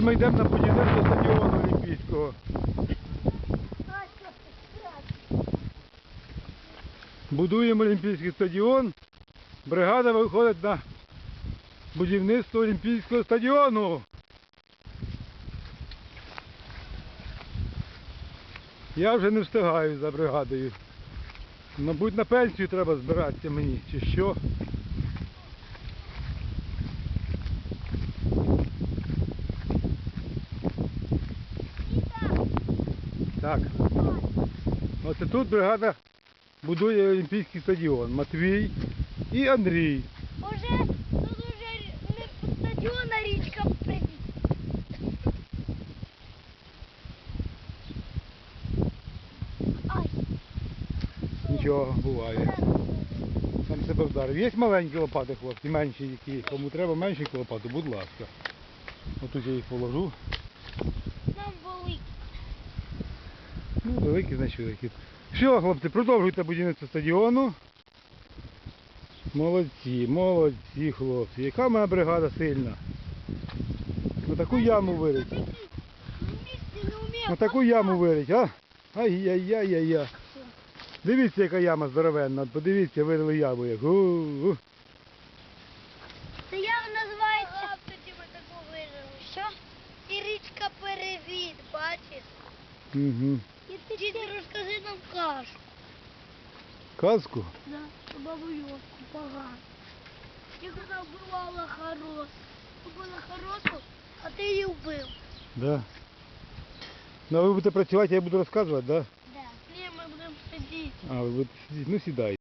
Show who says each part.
Speaker 1: Ми йдемо на будівництво стадіону Олімпійського. Будуємо Олімпійський стадіон. Бригада виходить на будівництво Олімпійського стадіону. Я вже не встигаю за бригадою. Мабуть, на пенсію треба збиратися мені, чи що. Так. Оце тут бригада будує Олімпійський стадіон. Матвій і Андрій.
Speaker 2: Уже тут уже не стадіон, а річка. Ай,
Speaker 1: Нічого, буває. Сам себе вдарив. Є маленькі лопати, хлопці, менші які. Кому треба менші лопати, будь ласка. Отут я їх положу.
Speaker 2: нам великий.
Speaker 1: Значить великі. Що, хлопці, продовжуйте будівництво стадіону. Молодці, молодці, хлопці. Яка моя бригада сильна. На таку яму вирить. Таку яму вирить, а? Ай-яй-яй-яй-яй. Дивіться, яка яма здоровенна. Подивіться, вирили яму як. У-у.
Speaker 2: Це яма називається. А, тоді ми таку вижили. Що? І річка перевід, бачиш?
Speaker 1: Угу.
Speaker 2: І ти Дід, розкажи нам кашу.
Speaker 1: Казку?
Speaker 2: Да, бабу Йоску погано. Я казав, бувала хороша. Була хороша, а ти її вбив.
Speaker 1: Да. Ну, а ви будете працювати, я буду розказувати, так? Да?
Speaker 2: Да. Ні, ми будемо сидіти.
Speaker 1: А, ви будете сидіти. Ну, сідай.